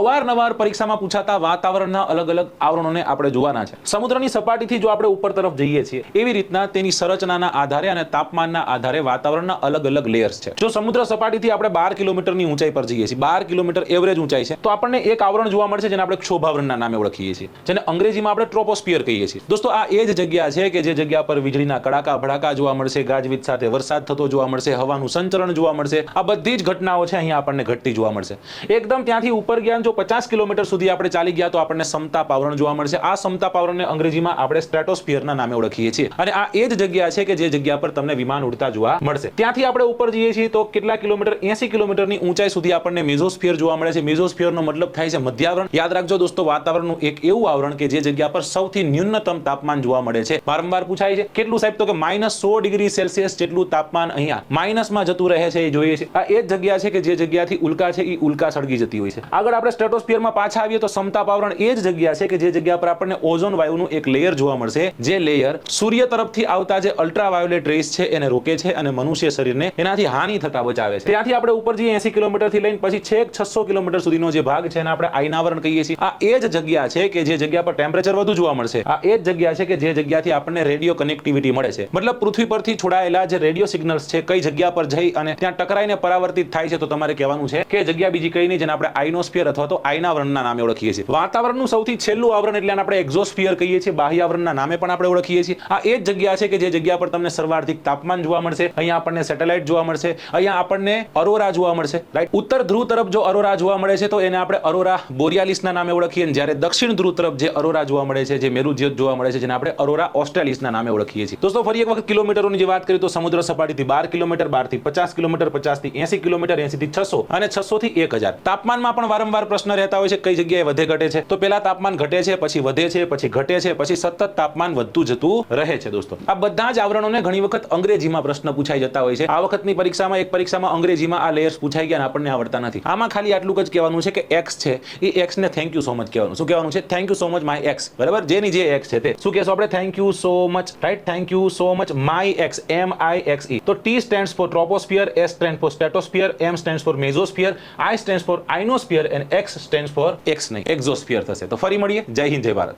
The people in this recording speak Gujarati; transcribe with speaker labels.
Speaker 1: અવારનવાર પરીક્ષામાં પૂછાતા વાતાવરણના અલગ અલગ આવરણોને આપણે જોવાના છે. સમુદ્રની સપાટીથી જો આપણે ઉપર તરફ જઈએ છીએ, એવી રીતના તેની સંરચનાના આધારે અને તાપમાનના આધારે વાતાવરણના અલગ અલગ લેયર્સ છે. જો સમુદ્ર સપાટીથી આપણે બાર કિલોમીટરની ઊંચાઈ પર જઈએ છીએ, બાર કિલોમીટર એવરેજ ઊંચાઈ છે, તો આપણને એક આવરણ જોવા મળશે જેને આપણે ક્ષોભાવરણના નામે ઓળખીએ છીએ, જેને અંગ્રેજીમાં આપણે ટ્રોપોસ્ફિયર કહીએ છીએ. દોસ્તો, આ એ જ જગ્યા છે કે જે જગ્યા પર વીજળીના કડાકા ભડાકા જોવા મળશે, ગાજવીજ સાથે વરસાદ થતો જોવા મળશે, હવાનું સંચરણ જોવા મળશે, આ બધી જ ઘટનાઓ છે, અહીંયા આપણને ઘટતી જોવા મળશે. એકદમ ત્યાંથી ઉપર ગયા જો પચાસ કિલોમીટર સુધી આપણે ચાલી ગયા તો આપણને સમતા પાવરણ જોવા મળશે. આ સમતા આવરણને અંગ્રેજીમાં આપણે સ્ટ્રેટોસ્ફિયરના નામે ઓળખીએ છીએ. અને આ એ જ જગ્યા છે કે જે જગ્યા પર તમને વિમાન ઉડતા જોવા મળશે. ત્યાંથી આપણે ઉપર જઈએ છીએ તો કેટલા કિલોમીટર? એસી કિલોમીટરની ઊંચાઈ સુધી આપણને મેઝોસ્ફિયર જોવા મળે છે. મેઝોસ્ફિયરનો મતલબ થાય છે મધ્યાવરણ. યાદ રાખજો દોસ્તો, વાતાવરણનું એક એવું આવરણ કે જે જગ્યા પર સૌથી ન્યૂનતમ તાપમાન જોવા મળે છે. વારંવાર પૂછાય છે, કેટલું સાહેબ? તો કે માઇનસ સો ડિગ્રી સેલ્સિયસ જેટલું તાપમાન અહીંયા માઇનસમાં જતું રહે છે એ જોઈએ છે. આ એ જ જગ્યા છે કે જે જગ્યાથી ઉલ્કા છે એ ઉલ્કા સળગી જતી હોય છે. આગળ આપણે સ્ટ્રેટોસ્ફિયરમાં પાછા આવીએ તો સમતાપ આવરણ એ જ જગ્યા છે કે જે જગ્યા પર આપણને ઓઝોન વાયુનું એક લેયર જોવા મળશે. જે લેયર સૂર્ય તરફથી આવતા જે અલ્ટ્રાવાયોલેટ રેસ છે એને રોકે છે અને મનુષ્ય શરીરને એનાથી હાનિ થતા બચાવે છે. ત્યાંથી આપણે ઉપર જઈએ એસી કિલોમીટરથી લઈને પછી છેક છસો કિલોમીટર સુધીનો જે ભાગ છે એને આપણે આયનાવરણ કહીએ છીએ. આ એ જ જગ્યા છે કે જે જગ્યા પર ટેમ્પરેચર વધુ જોવા મળશે. આ એ જ જગ્યા છે કે જે જગ્યાથી આપણને રેડિયો કનેક્ટિવિટી મળે છે. મતલબ પૃથ્વી પરથી છોડાયેલા જે રેડિયો સિગ્નલ્સ છે કઈ જગ્યા પર જઈ અને ત્યાં ટકરાઈને પરાવર્તિત થાય છે તો તમારે કહેવાનું છે કે જગ્યા બીજી કઈ નહીં જેને આપણે આઇનોસ્ફિયર અથવા તો આયનાવરણના નામે ઓળખીએ છીએ. વાતાવરણનું સૌથી છેલ્લું આવરણ એટલે આપણે એક્ઝોસ્ફિયર કહીએ છીએ. બાહ્યાવરણના નામે પણ આપણે ઓળખીએ છીએ. આ એ જ જગ્યા છે કે જે જગ્યા પર તમને સર્વાધિક તાપમાન જોવા મળશે. અહીંયા આપણને સેટેલાઇટ જોવા મળશે. અહીંયા આપણને અરોરા જોવા મળશે. રાઈટ ઉત્તર ધ્રુવ તરફ જો અરોરા જોવા મળે છે તો એને આપણે અરોરા બોરિયાલિસના નામે ઓળખીએ જ્યારે દક્ષિણ ધ્રુવ તરફ જે અરોરા જોવા મળે છે, જે મેરુજ્યોત જોવા મળે છે, જેને આપણે અરોરા ઓસ્ટ્રેલિસના નામે ઓળખીએ છીએ. દોસ્તો, ફરી એક વખત કિલોમીટરોની જે વાત કરીએ તો સમુદ્ર સપાટીથી બાર કિલોમીટર, બારથી પચાસ કિલોમીટર પચાસથી એસી કિલોમીટર, એસીથી છસો અને છસો થી એક હજાર. તાપમાનમાં પણ વારંવાર પ્રશ્ન રહેતા હોય છે, કઈ જગ્યાએ વધે ઘટે છે. તો પેલા તાપમાન ઘટે છે, પછી વધે છે, પછી ઘટે છે, પછી સતત તાપમાન વધતું જતું રહે છે, દોસ્તો. આ બધા જ આવરણોને ઘણી વખત અંગ્રેજીમાં પ્રશ્ન પૂછાઈ જતા હોય છે. આ વખતની પરીક્ષામાં, એક પરીક્ષામાં અંગ્રેજીમાં આ લેયર્સ પૂછાઈ ગયા આપણને આવડતા નથી. આમાં ખાલી આટલું જ કહેવાનું છે કે એક્સ છે. એ એક્સ ને થેન્ક યુ સો મચ કહેવાનું. શું કહેવાનું છે? Thank you so much my X બરાબર? જેની જે એક્સ છે તે. શું કહેશો આપણે? Thank you so much right thank you so much my X M I X E તો T stand for troposphere S stand for stratosphere M stand for mesosphere I stand for ionosphere and X stand for X નહીં. એક્ઝોસ્ફિયર થશે. તો ફરી મળીએ. જય હિન્દ જય ભારત.